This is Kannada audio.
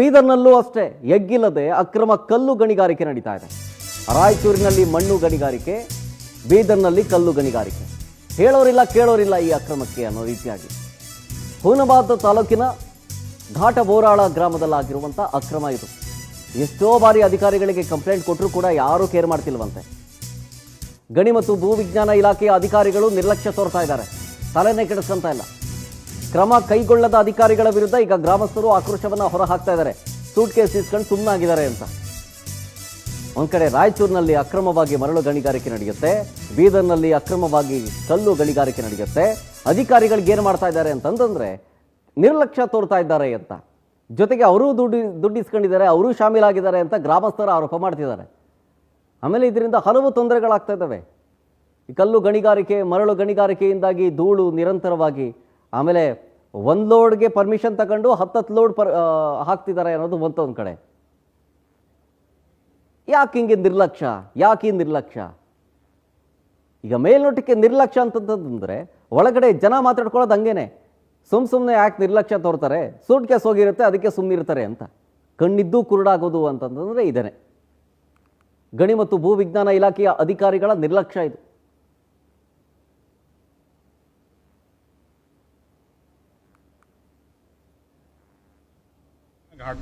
ಬೀದರ್ನಲ್ಲೂ ಅಷ್ಟೇ ಎಗ್ಗಿಲ್ಲದೆ ಅಕ್ರಮ ಕಲ್ಲು ಗಣಿಗಾರಿಕೆ ನಡೀತಾ ಇದೆ. ರಾಯಚೂರಿನಲ್ಲಿ ಮಣ್ಣು ಗಣಿಗಾರಿಕೆ, ಬೀದರ್ನಲ್ಲಿ ಕಲ್ಲು ಗಣಿಗಾರಿಕೆ. ಹೇಳೋರಿಲ್ಲ, ಕೇಳೋರಿಲ್ಲ ಈ ಅಕ್ರಮಕ್ಕೆ ಅನ್ನೋ ರೀತಿಯಾಗಿ. ಹುನಬಾದ್ ತಾಲೂಕಿನ ಘಾಟ ಬೋರಾಳ ಗ್ರಾಮದಲ್ಲಾಗಿರುವಂಥ ಅಕ್ರಮ ಇದು. ಎಷ್ಟೋ ಬಾರಿ ಅಧಿಕಾರಿಗಳಿಗೆ ಕಂಪ್ಲೇಂಟ್ ಕೊಟ್ಟರೂ ಕೂಡ ಯಾರೂ ಕೇರ್ ಮಾಡ್ತಿಲ್ವಂತೆ. ಗಣಿ ಮತ್ತು ಭೂವಿಜ್ಞಾನ ಇಲಾಖೆಯ ಅಧಿಕಾರಿಗಳು ನಿರ್ಲಕ್ಷ್ಯ ತೋರ್ತಾ ಇದ್ದಾರೆ. ತಲೆನೇ ಕೆಡಿಸ್ಕೊಂತ ಇಲ್ಲ. ಕ್ರಮ ಕೈಗೊಳ್ಳದ ಅಧಿಕಾರಿಗಳ ವಿರುದ್ಧ ಈಗ ಗ್ರಾಮಸ್ಥರು ಆಕ್ರೋಶವನ್ನ ಹೊರಹಾಕ್ತಾ ಇದ್ದಾರೆ. ಸೂಟ್ ಕೇಸ್ ಇಸ್ಕೊಂಡು ಸುಮ್ಮನಾಗಿದ್ದಾರೆ ಅಂತ. ಒಂದ್ ಕಡೆ ರಾಯಚೂರಿನಲ್ಲಿ ಅಕ್ರಮವಾಗಿ ಮರಳು ಗಣಿಗಾರಿಕೆ ನಡೆಯುತ್ತೆ. ಬೀದರ್ನಲ್ಲಿ ಅಕ್ರಮವಾಗಿ ಕಲ್ಲು ಗಣಿಗಾರಿಕೆ ನಡೆಯುತ್ತೆ. ಅಧಿಕಾರಿಗಳಿಗೆ ಏನು ಮಾಡ್ತಾ ಇದ್ದಾರೆ ಅಂತಂದ್ರೆ ನಿರ್ಲಕ್ಷ್ಯ ತೋರ್ತಾ ಇದ್ದಾರೆ ಅಂತ. ಜೊತೆಗೆ ಅವರೂ ದುಡ್ಡು ದುಡ್ಡು ಇಸ್ಕೊಂಡಿದ್ದಾರೆ ಅವರೂ ಶಾಮೀಲಾಗಿದ್ದಾರೆ ಅಂತ ಗ್ರಾಮಸ್ಥರು ಆರೋಪ ಮಾಡ್ತಿದ್ದಾರೆ. ಆಮೇಲೆ ಇದರಿಂದ ಹಲವು ತೊಂದರೆಗಳಾಗ್ತಾ ಇದ್ದಾವೆ. ಈ ಕಲ್ಲು ಗಣಿಗಾರಿಕೆ, ಮರಳು ಗಣಿಗಾರಿಕೆಯಿಂದಾಗಿ ಧೂಳು ನಿರಂತರವಾಗಿ ಆಮೇಲೆ ಒಂದು ಲೋಡ್ಗೆ ಪರ್ಮಿಷನ್ ತಗೊಂಡು ಹತ್ತತ್ತು ಲೋಡ್ ಪರ್ ಹಾಕ್ತಿದ್ದಾರೆ ಅನ್ನೋದು ಮತ್ತೊಂದು ಕಡೆ. ಯಾಕೆ ಹಿಂಗೆ ನಿರ್ಲಕ್ಷ್ಯ? ಯಾಕೆ ಈ ನಿರ್ಲಕ್ಷ್ಯ? ಈಗ ಮೇಲ್ನೋಟಕ್ಕೆ ನಿರ್ಲಕ್ಷ್ಯ ಅಂತಂತಂದರೆ ಒಳಗಡೆ ಜನ ಮಾತಾಡ್ಕೊಳ್ಳೋದು ಹಂಗೇನೆ. ಸುಮ್ ಸುಮ್ಮನೆ ಯಾಕೆ ನಿರ್ಲಕ್ಷ್ಯ ತೋರ್ತಾರೆ? ಸೂಟ್ ಕೇಸ್ ಹೋಗಿರುತ್ತೆ, ಅದಕ್ಕೆ ಸುಮ್ಮನಿರ್ತಾರೆ ಅಂತ. ಕಣ್ಣಿದ್ದು ಕುರುಡಾಗೋದು ಅಂತಂತಂದ್ರೆ ಇದೇನೆ. ಗಣಿ ಮತ್ತು ಭೂ ವಿಜ್ಞಾನ ಇಲಾಖೆಯ ಅಧಿಕಾರಿಗಳ ನಿರ್ಲಕ್ಷ್ಯ ಇದು. hard work.